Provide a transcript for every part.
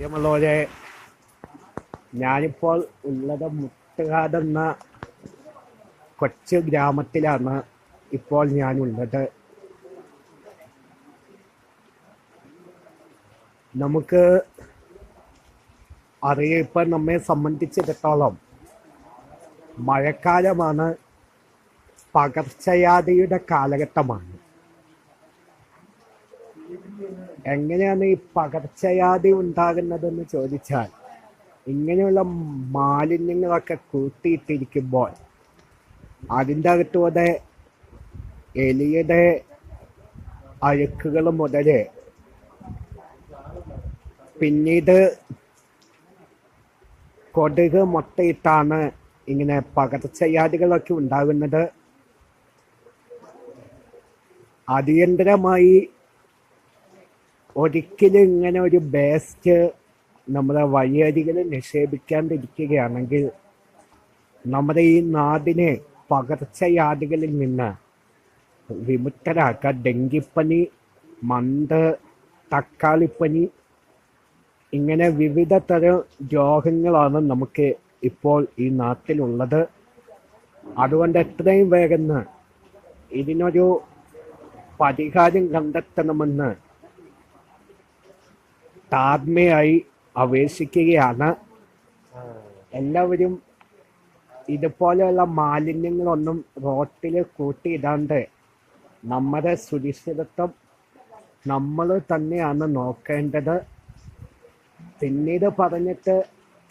പ്രിയമുള്ളവരെ ഞാനിപ്പോൾ ഉള്ളത് മുട്ടുകാട് എന്ന കൊച്ചു ഗ്രാമത്തിലാണ് ഇപ്പോൾ ഞാനുള്ളത്. നമുക്ക് അറിയാം നമ്മെ സംബന്ധിച്ചിടത്തോളം മഴക്കാലമാണ് പകർച്ചവ്യാധിയുടെ കാലഘട്ടമാണ്. എങ്ങനെയാണ് ഈ പകർച്ചവ്യാധി ഉണ്ടാകുന്നതെന്ന് ചോദിച്ചാൽ ഇങ്ങനെയുള്ള മാലിന്യങ്ങളൊക്കെ കൂട്ടിയിട്ടിരിക്കുമ്പോൾ അതിന്റെ അകത്തൂടെ എലിയുടെ അഴുക്കുകൾ മുതൽ പിന്നീട് കൊതുക് മുട്ടയിട്ടാണ് ഇങ്ങനെ പകർച്ചവ്യാധികളൊക്കെ ഉണ്ടാകുന്നത്. അടിയന്തരമായി ഒരിക്കലും ഇങ്ങനെ ഒരു ബേസ്റ്റ് നമ്മുടെ വഴിയരികിൽ നിക്ഷേപിക്കാണ്ടിരിക്കുകയാണെങ്കിൽ നമ്മുടെ ഈ നാടിനെ പകർച്ചവ്യാധികളിൽ നിന്ന് വിമുക്തരാക്കാൻ ഡെങ്കിപ്പനി മന്ത് തക്കാളിപ്പനി ഇങ്ങനെ വിവിധ തരം രോഗങ്ങളാണ് നമുക്ക് ഇപ്പോൾ ഈ നാട്ടിലുള്ളത്. അതുകൊണ്ട് എത്രയും വേഗം ഇതിനൊരു പരിഹാരം കണ്ടെത്തണമെന്ന് താഴ്മയായി അപേക്ഷിക്കുകയാണ്. എല്ലാവരും ഇതുപോലെയുള്ള മാലിന്യങ്ങളൊന്നും റോട്ടിൽ കൂട്ടിയിടാണ്ട് നമ്മുടെ സുരക്ഷിതത്വം നമ്മൾ തന്നെയാണ് നോക്കേണ്ടത്. പിന്നീട് പറഞ്ഞിട്ട്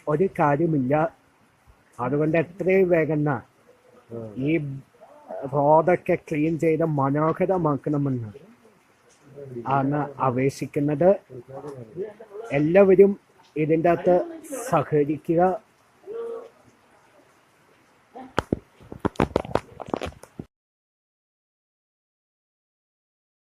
ഒരു കാര്യമില്ല. അതുകൊണ്ട് എത്രയും വേഗം ഈ റോഡൊക്കെ ക്ലീൻ ചെയ്ത് മനോഹരമാക്കണമെന്ന്. ആണ് അപേക്ഷിക്കുന്നത്. എല്ലാവരും ഇതിന്റെ അകത്ത് സഹകരിക്കുക.